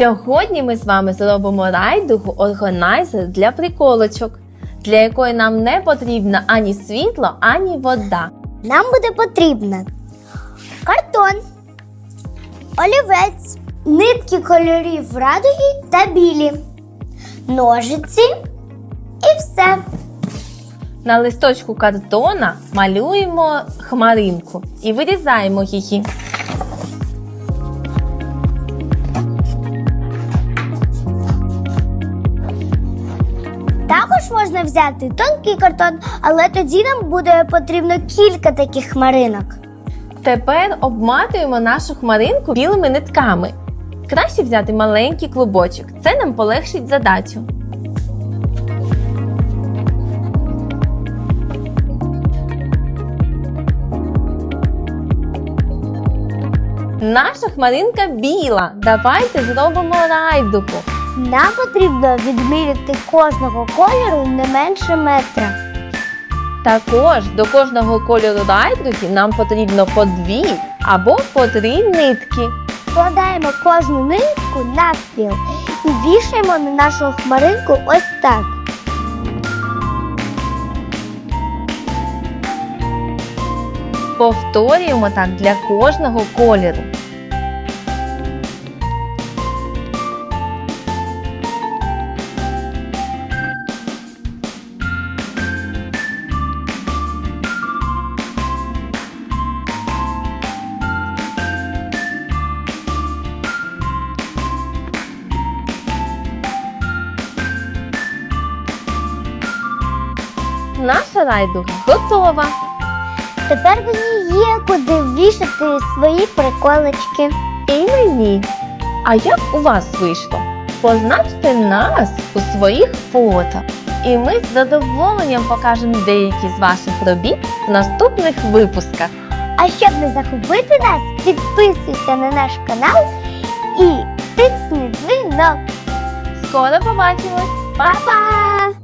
Сьогодні ми з вами зробимо райдугу органайзер для приколочок, для якої нам не потрібно ані світло, ані вода. Нам буде потрібно картон, олівець, нитки кольорів радуги та білі, ножиці і все. На листочку картона малюємо хмаринку і вирізаємо її. Також можна взяти тонкий картон, але тоді нам буде потрібно кілька таких хмаринок. Тепер обматуємо нашу хмаринку білими нитками. Краще взяти маленький клубочок. Це нам полегшить задачу. Наша хмаринка біла. Давайте зробимо райдуку. Нам потрібно відміряти кожного кольору не менше метра. Також до кожного кольору райдуки нам потрібно по дві або по три нитки. Складаємо кожну нитку навпіл і вішаємо на нашу хмаринку ось так. Повторюємо так для кожного кольору. Наша райдуга готова. Тепер мені є куди вішати свої приколочки. І мені. А як у вас вийшло? Позначте нас у своїх фото. І ми з задоволенням покажемо деякі з ваших робіт в наступних випусках. А щоб не загубити нас, підписуйся на наш канал і тисни дзвінок. Скоро побачимось! Па-па!